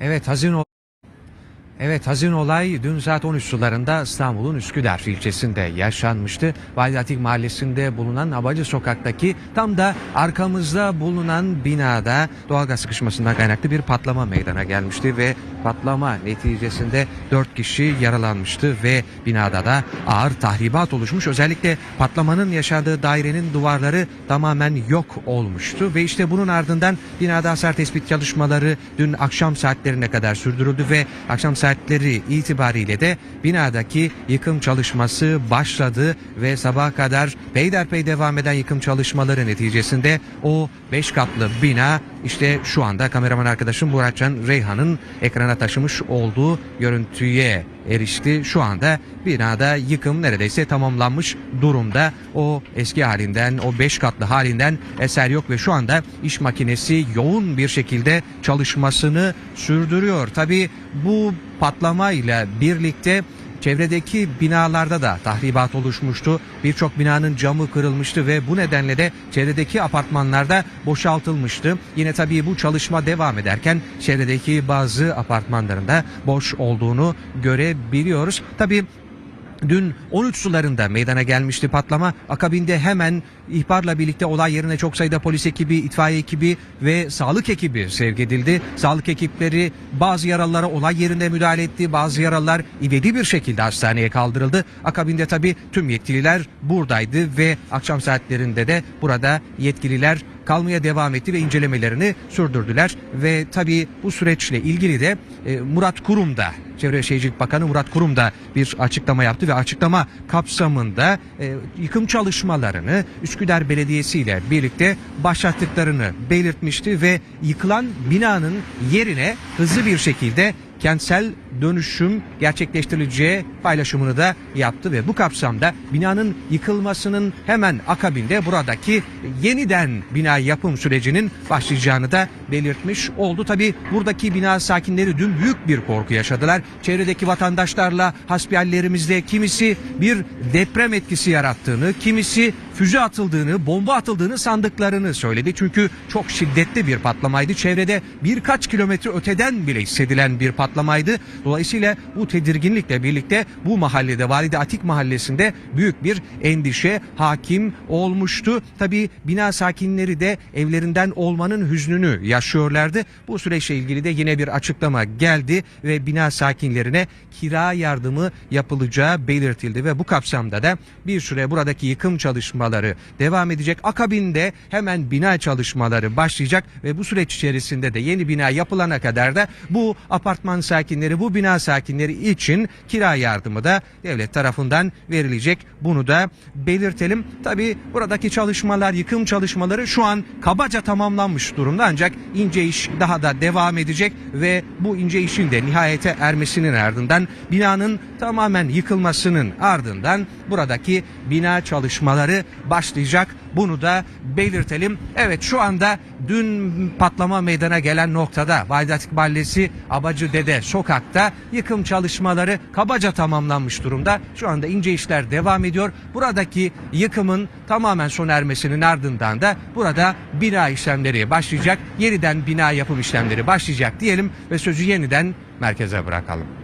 Evet hazin Evet hazin olay dün saat 13 sularında İstanbul'un Üsküdar ilçesinde yaşanmıştı. Validatik mahallesinde bulunan Abacı sokaktaki tam da arkamızda bulunan binada doğalgaz sıkışmasından kaynaklı bir patlama meydana gelmişti ve patlama neticesinde 4 kişi yaralanmıştı ve binada da ağır tahribat oluşmuş. Özellikle patlamanın yaşadığı dairenin duvarları tamamen yok olmuştu ve işte bunun ardından binada hasar tespit çalışmaları dün akşam saatlerine kadar sürdürüldü ve akşam saatleri itibariyle de binadaki yıkım çalışması başladı ve sabaha kadar peyderpey devam eden yıkım çalışmaları neticesinde o 5 katlı bina işte şu anda kameraman arkadaşım Muratcan Reyhan'ın ekrana taşımış olduğu görüntüye erişti. Şu anda binada yıkım neredeyse tamamlanmış durumda. O eski halinden, o 5 katlı halinden eser yok ve şu anda iş makinesi yoğun bir şekilde çalışmasını sürdürüyor. Tabii bu patlamayla birlikte Çevredeki binalarda da tahribat oluşmuştu. Birçok binanın camı kırılmıştı ve bu nedenle de çevredeki apartmanlarda boşaltılmıştı. Yine tabii bu çalışma devam ederken çevredeki bazı apartmanlarında boş olduğunu görebiliyoruz. Tabii Dün 13 sularında meydana gelmişti patlama. Akabinde hemen ihbarla birlikte olay yerine çok sayıda polis ekibi, itfaiye ekibi ve sağlık ekibi sevk edildi. Sağlık ekipleri bazı yaralılara olay yerinde müdahale etti. Bazı yaralılar ivedi bir şekilde hastaneye kaldırıldı. Akabinde tabii tüm yetkililer buradaydı ve akşam saatlerinde de burada yetkililer kalmaya devam etti ve incelemelerini sürdürdüler. Ve tabii bu süreçle ilgili de e, Murat Kurum da Çevre Şehircilik Bakanı Murat Kurum da bir açıklama yaptı ve açıklama kapsamında e, yıkım çalışmalarını Üsküdar Belediyesi ile birlikte başlattıklarını belirtmişti ve yıkılan binanın yerine hızlı bir şekilde kentsel dönüşüm gerçekleştirileceği paylaşımını da yaptı ve bu kapsamda binanın yıkılmasının hemen akabinde buradaki yeniden bina yapım sürecinin başlayacağını da belirtmiş oldu. Tabi buradaki bina sakinleri dün büyük bir korku yaşadılar. Çevredeki vatandaşlarla hasbihallerimizle kimisi bir deprem etkisi yarattığını, kimisi füze atıldığını, bomba atıldığını sandıklarını söyledi. Çünkü çok şiddetli bir patlamaydı. Çevrede birkaç kilometre öteden bile hissedilen bir patlamaydı. Dolayısıyla bu tedirginlikle birlikte bu mahallede Valide Atik mahallesinde büyük bir endişe hakim olmuştu. Tabi bina sakinleri de evlerinden olmanın hüznünü yaşıyorlardı. Bu süreçle ilgili de yine bir açıklama geldi ve bina sakinlerine kira yardımı yapılacağı belirtildi ve bu kapsamda da bir süre buradaki yıkım çalışmaları devam edecek. Akabinde hemen bina çalışmaları başlayacak ve bu süreç içerisinde de yeni bina yapılana kadar da bu apartman sakinleri, bu bina sakinleri için kira yardımı da devlet tarafından verilecek. Bunu da belirtelim. Tabi buradaki çalışmalar, yıkım çalışmaları şu an kabaca tamamlanmış durumda ancak ince iş daha da devam edecek ve bu ince işin de nihayete ermesinin ardından binanın tamamen yıkılmasının ardından buradaki bina çalışmaları başlayacak. Bunu da belirtelim. Evet şu anda dün patlama meydana gelen noktada Validatik Mahallesi Abacı Dede sokakta yıkım çalışmaları kabaca tamamlanmış durumda. Şu anda ince işler devam ediyor. Buradaki yıkımın tamamen sona ermesinin ardından da burada bina işlemleri başlayacak. Yeniden bina yapım işlemleri başlayacak diyelim ve sözü yeniden merkeze bırakalım.